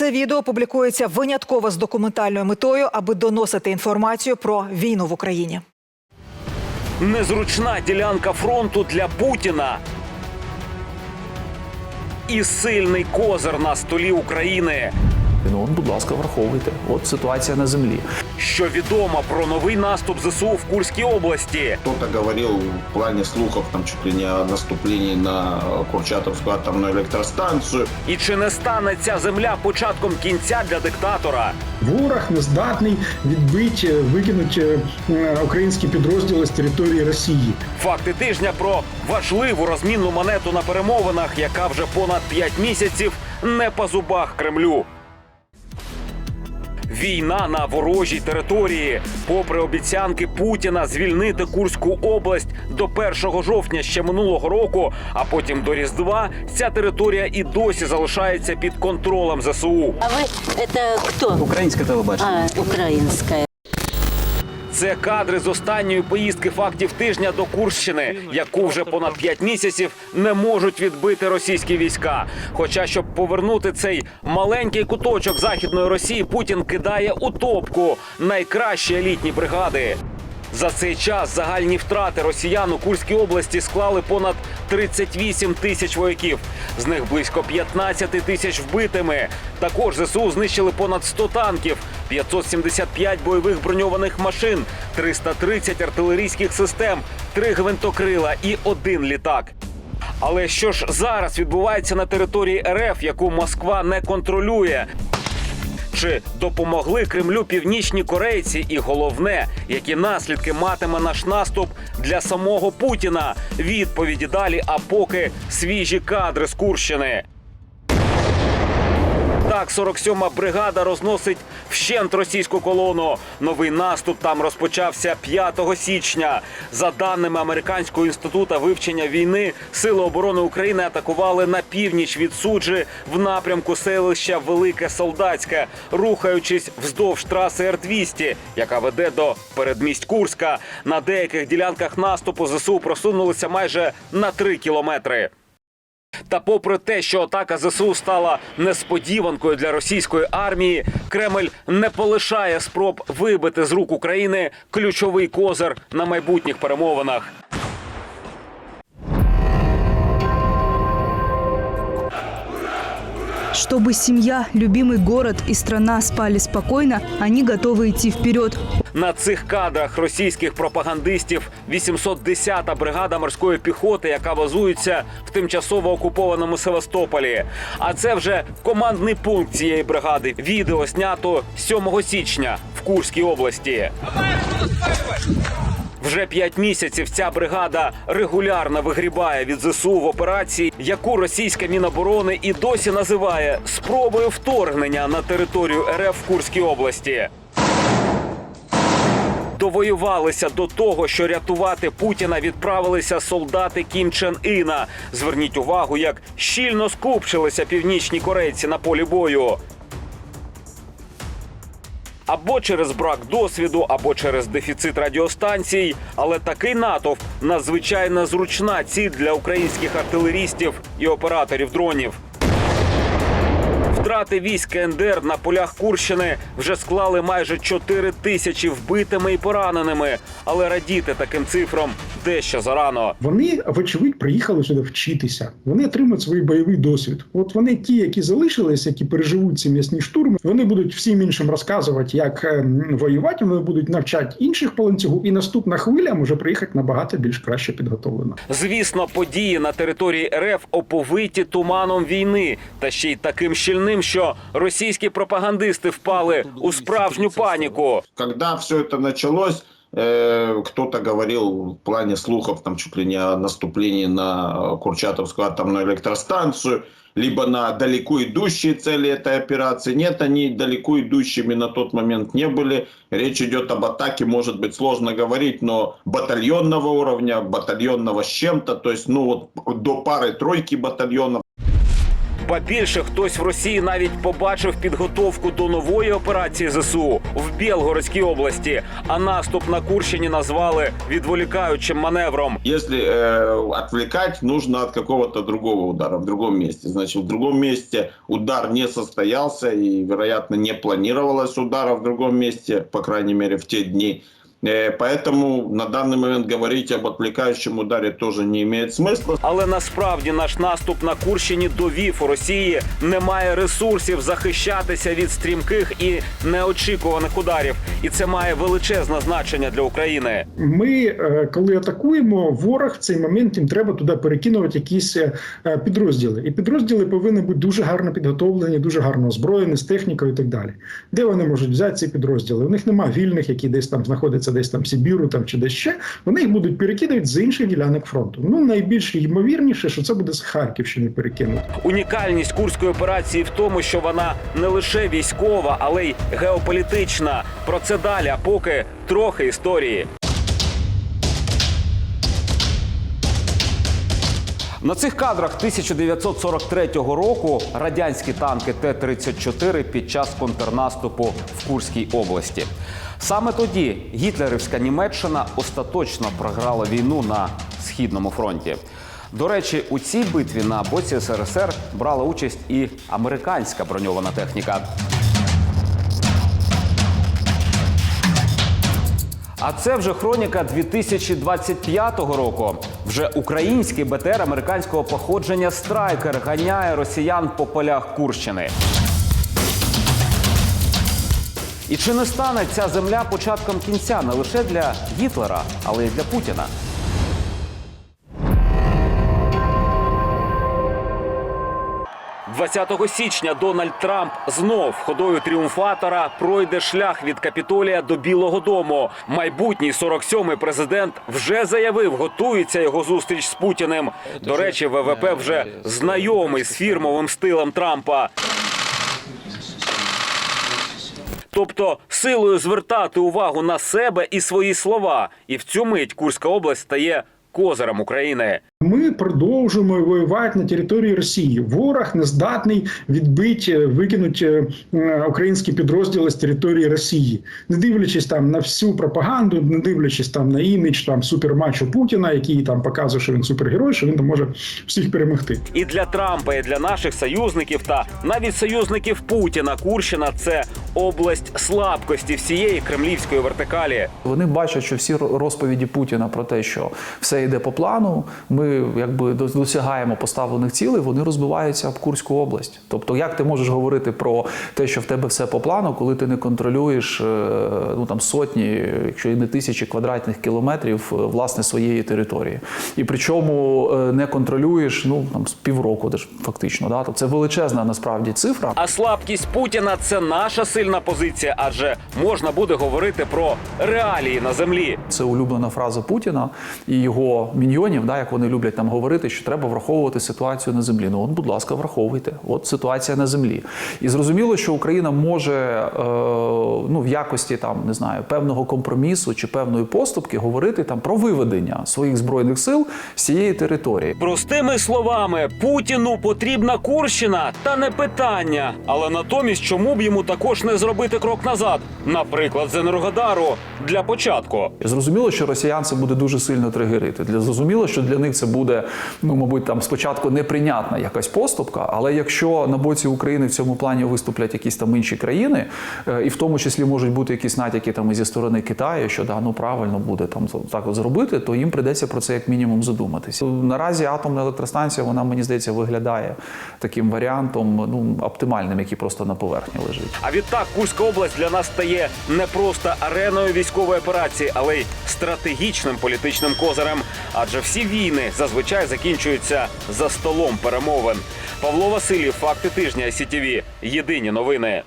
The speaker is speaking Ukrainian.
Це відео публікується винятково з документальною метою, аби доносити інформацію про війну в Україні. Незручна ділянка фронту для Путіна. І сильний козир на столі України. Ну, от, будь ласка, враховуйте. От ситуація на землі. Що відомо про новий наступ ЗСУ в Курській області. Кто-то говорил в плане слухов там чуть ли не о на Курчатовскую атомную электростанцию. І чи не стане ця земля початком кінця для диктатора? Ворог не здатний відбити, викинути е, українські підрозділи з території Росії. Факти тижня про важливу розмінну монету на перемовинах, яка вже понад 5 місяців не по зубах Кремлю. Війна на ворожій території. Попри обіцянки Путіна звільнити Курську область до 1 жовтня ще минулого року, а потім до Різдва, ця територія і досі залишається під контролем ЗСУ. А ви це хто? Українське телебачення. А, украинская. Це кадри з останньої поїздки фактів тижня до Курщини, яку вже понад п'ять місяців не можуть відбити російські війська. Хоча, щоб повернути цей маленький куточок західної Росії, Путін кидає у топку найкращі елітні бригади. За цей час загальні втрати росіян у Курській області склали понад 38 тисяч вояків. З них близько 15 тисяч вбитими. Також ЗСУ знищили понад 100 танків, 575 бойових броньованих машин, 330 артилерійських систем, 3 гвинтокрила і один літак. Але що ж зараз відбувається на території РФ, яку Москва не контролює? Чи допомогли Кремлю північні корейці? І головне, які наслідки матиме наш наступ для самого Путіна? Відповіді далі, а поки свіжі кадри з Курщини. Так, 47-ма бригада розносить вщент російську колону. Новий наступ там розпочався 5 січня. За даними Американського інституту вивчення війни, сили оборони України атакували на північ від суджі в напрямку селища Велике Солдатське, рухаючись вздовж траси Р-200, яка веде до передмість Курська. На деяких ділянках наступу ЗСУ просунулися майже на 3 кілометри. Та попри те, що атака ЗСУ стала несподіванкою для російської армії, Кремль не полишає спроб вибити з рук України ключовий козир на майбутніх перемовинах. Чтобы семья, любимый город и страна спали спокойно, они готовы идти вперед. На цих кадрах російських пропагандистів 810-та бригада морської піхоти, яка базується в тимчасово окупованому Севастополі. А це вже командний пункт цієї бригади. Відео знято 7 січня в Курській області. Вже п'ять місяців ця бригада регулярно вигрібає від ЗСУ в операції, яку російська міноборони і досі називає спробою вторгнення на територію РФ в Курській області. Довоювалися до того, що рятувати Путіна відправилися солдати Кім Чен Іна. Зверніть увагу, як щільно скупчилися північні корейці на полі бою. Або через брак досвіду, або через дефіцит радіостанцій. Але такий натовп надзвичайно зручна ціль для українських артилерістів і операторів дронів. Втрати військ КНДР на полях Курщини вже склали майже 4 тисячі вбитими і пораненими. Але радіти таким цифрам дещо зарано. Вони, вочевидь, приїхали сюди вчитися. Вони отримують свій бойовий досвід. От вони, ті, які залишились, які переживуть ці м'ясні штурми, вони будуть всім іншим розказувати, як е, воювати. Вони будуть навчати інших по ланцюгу, і наступна хвиля може приїхати набагато більш краще підготовлена. Звісно, події на території РФ оповиті туманом війни, та ще й таким щільним, що російські пропагандисти впали у справжню паніку. Когда все это началось, э, кто-то говорил в плане слухов там чуть ли не о наступлении на Курчатовскую атомную электростанцию, либо на далеко идущие цели этой операции. Нет, они далеко идущими на тот момент не были. Речь идет об атаке, может быть сложно говорить, но батальонного уровня, батальонного с чем-то, то есть ну вот до пары-тройки батальонов. Ба більше хтось в Росії навіть побачив підготовку до нової операції ЗСУ в Білгородській області. А наступ на Курщині назвали відволікаючим маневром. Если э, отвлекать, нужно от какого-то другого удара в другом месте. Значит, в другом месте удар не состоялся и, вероятно, не планировалось удара в другом месте, по крайней мере, в те дни. Э, Поэтому на данный момент говорить об отвлекающем ударе тоже не имеет смысла. Але насправді наш наступ на Курщині довів у Росії немає ресурсів захищатися від стрімких і неочікуваних ударів, і це має величезне значення для України. Ми, е, коли атакуємо, ворог в цей момент їм треба туди перекинувати якісь е, підрозділи. І підрозділи повинні бути дуже гарно підготовлені, дуже гарно озброєні з технікою і так далі. Де вони можуть взяти ці підрозділи? У них немає вільних, які десь там знаходяться, десь там в Сибіру там чи десь ще. Вони їх будуть перекидувати з інших ділянок фронту. Ну найбільш ймовірніше, що це буде з Харківщини перекинути. Унікальність курської операції в тому, що вона не лише військова, але й геополітична. Про це далі, а поки трохи історії. На цих кадрах 1943 року радянські танки Т-34 під час контрнаступу в Курській області. Саме тоді гітлерівська Німеччина остаточно програла війну на східному фронті. До речі, у цій битві на боці СРСР брала участь і американська броньована техніка. А це вже хроніка 2025 року. Вже український БТР американського походження Страйкер ганяє росіян по полях Курщини. І чи не стане ця земля початком кінця не лише для Гітлера, але й для Путіна? – 20 січня Дональд Трамп знов ходою тріумфатора пройде шлях від Капітолія до Білого Дому. Майбутній 47-й президент вже заявив, готується його зустріч з Путіним. До речі, ВВП вже знайомий з фірмовим стилем Трампа. Тобто силою звертати увагу на себе і свої слова. І в цю мить Курська область стає козирем України. Ми продовжуємо воювати на території Росії. Ворог не здатний відбити, викинути е, українські підрозділи з території Росії, не дивлячись там на всю пропаганду, не дивлячись там на імідж там супермачо Путіна, який там показує, що він супергерой, що він там може всіх перемогти. І для Трампа, і для наших союзників та навіть союзників Путіна Курщина це область слабкості всієї кремлівської вертикалі. Вони бачать, що всі розповіді Путіна про те, що все йде по плану, ми якби досягаємо поставлених цілей, вони розбиваються об Курську область. Тобто, як ти можеш говорити про те, що в тебе все по плану, коли ти не контролюєш е, ну там сотні, якщо і не тисячі квадратних кілометрів е, власне своєї території, і причому е, не контролюєш ну там з півроку, де ж фактично, да тобто це величезна насправді цифра. А слабкість Путіна це наша сильна позиція, адже можна буде говорити про реалії на землі. Це улюблена фраза Путіна і його міньйонів, да, як вони люблять там говорити, що треба враховувати ситуацію на землі. Ну от, будь ласка, враховуйте. От ситуація на землі. І зрозуміло, що Україна може е, ну, в якості там не знаю певного компромісу чи певної поступки говорити там про виведення своїх збройних сил з цієї території. Простими словами, Путіну потрібна Курщина, та не питання. Але натомість, чому б йому також не зробити крок назад? Наприклад, з Енергодару для початку. Зрозуміло, що росіян це буде дуже сильно тригерити. Для зрозуміло, що для них це буде, ну мабуть, там спочатку неприйнятна якась поступка. Але якщо на боці України в цьому плані виступлять якісь там інші країни, е, і в тому числі можуть бути якісь натяки там і зі сторони Китаю, що да, ну правильно буде там так от зробити, то їм придеться про це як мінімум задуматися. Наразі атомна електростанція, вона мені здається, виглядає таким варіантом, ну оптимальним, який просто на поверхні лежить. А відтак Курська область для нас стає не просто ареною військової операції, але й стратегічним політичним козирем. Адже всі війни зазвичай закінчуються за столом перемовин. Павло Васильєв, факти тижня СІТІВІ. Єдині новини.